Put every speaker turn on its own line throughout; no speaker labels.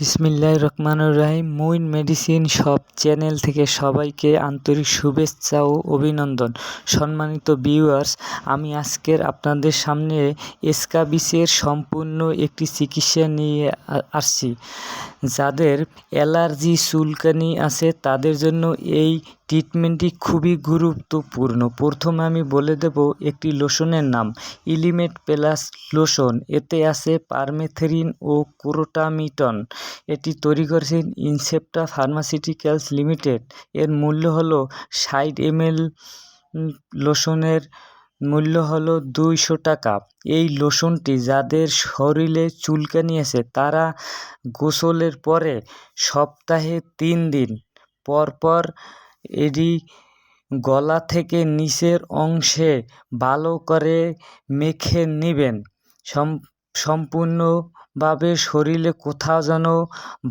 বিসমিল্লাহ রহমানুর রাহিম। মুইন মেডিসিন সব চ্যানেল থেকে সবাইকে আন্তরিক শুভেচ্ছা ও অভিনন্দন। সম্মানিত ভিউয়ার্স, আমি আজকের আপনাদের সামনে এসকাবিসের সম্পূর্ণ একটি চিকিৎসা নিয়ে আসছি। যাদের অ্যালার্জি চুলকানি আছে, তাদের জন্য এই ট্রিটমেন্টটি খুবই গুরুত্বপূর্ণ। প্রথমে আমি বলে দেব একটি লোশনের নাম, ইলিমেট প্লাস লোশন। এতে আছে পারমেথেরিন ও ক্রোটামিটন। এটি তৈরি করেছেন ইনসেপ্টা ফার্মাসিউটিক্যালস লিমিটেড। এর মূল্য হলো ষাট এমএল লোশনের মূল্য হলো দুইশো টাকা। এই লোশনটি যাদের শরীরে চুলকানি আছে, তারা গোসলের পরে সপ্তাহে তিন দিন পর এটি গলা থেকে নিচের অংশে ভালো করে মেখে নেবেন। সম, সম্পূর্ণভাবে শরীরে কোথাও যেন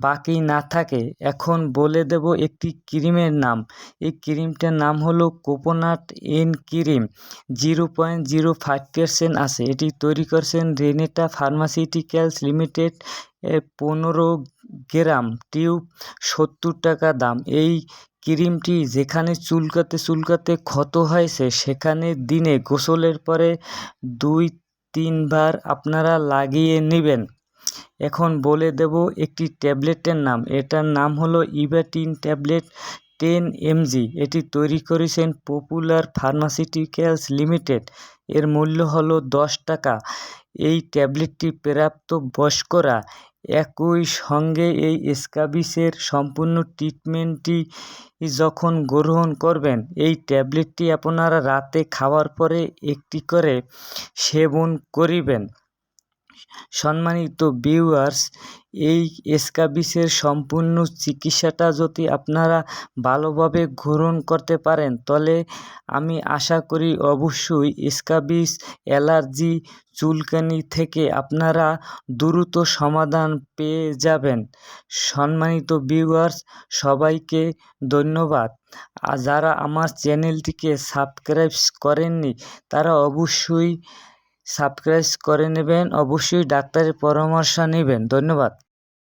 বাকি না থাকে। এখন বলে দেব একটি ক্রিমের নাম। এই ক্রিমটার নাম হলো coconut and cream. Zero point zero five percent আছে। এটি তৈরি করছেন রেনেটা ফার্মাসিউটিক্যালস লিমিটেড পনেরো গ্রাম। টিউব সত্তর টাকা দাম। এই ক্রিমটি যেখানে চুলকাতে চুলকাতে ক্ষত হয়েছে সেখানে দিনে গোসলের পরে দুই, তিনবার আপনারা লাগিয়ে নেবেন। এখন বলে দেব একটি ট্যাবলেটের নাম। এটার নাম হলো ইভাটিন ট্যাবলেট টেন এমজি। এটি তৈরি করেছেন পপুলার ফার্মাসিউটিক্যালস লিমিটেড। এর মূল্য হলো দশ টাকা। এই ট্যাবলেটটি প্রাপ্ত বয়স্করা একই সঙ্গে এই স্ক্যাবিসের সম্পূর্ণ ট্রিটমেন্টটি যখন গ্রহণ করবেন, এই ট্যাবলেটটি আপনারা রাতে খাওয়ার পরে একটি করে সেবন করিবেন। সম্মানিত ভিউয়ার্স এই স্ক্যাবিসের সম্পূর্ণ চিকিৎসাটা যদি আপনারা ভালোভাবে গ্রহণ করতে পারেন, তাহলে আমি আশা করি অবশ্যই স্ক্যাবিস অ্যালার্জি চুলকানি থেকে আপনারা দ্রুত সমাধান পেয়ে যাবেন। সম্মানিত ভিউয়ার্স সবাইকে ধন্যবাদ। আর যারা আমার চ্যানেলটিকে সাবস্ক্রাইব করেননি, তারা অবশ্যই সাবস্ক্রাইব করে নেবেন। অবশ্যই ডাক্তারের পরামর্শ নেবেন। ধন্যবাদ।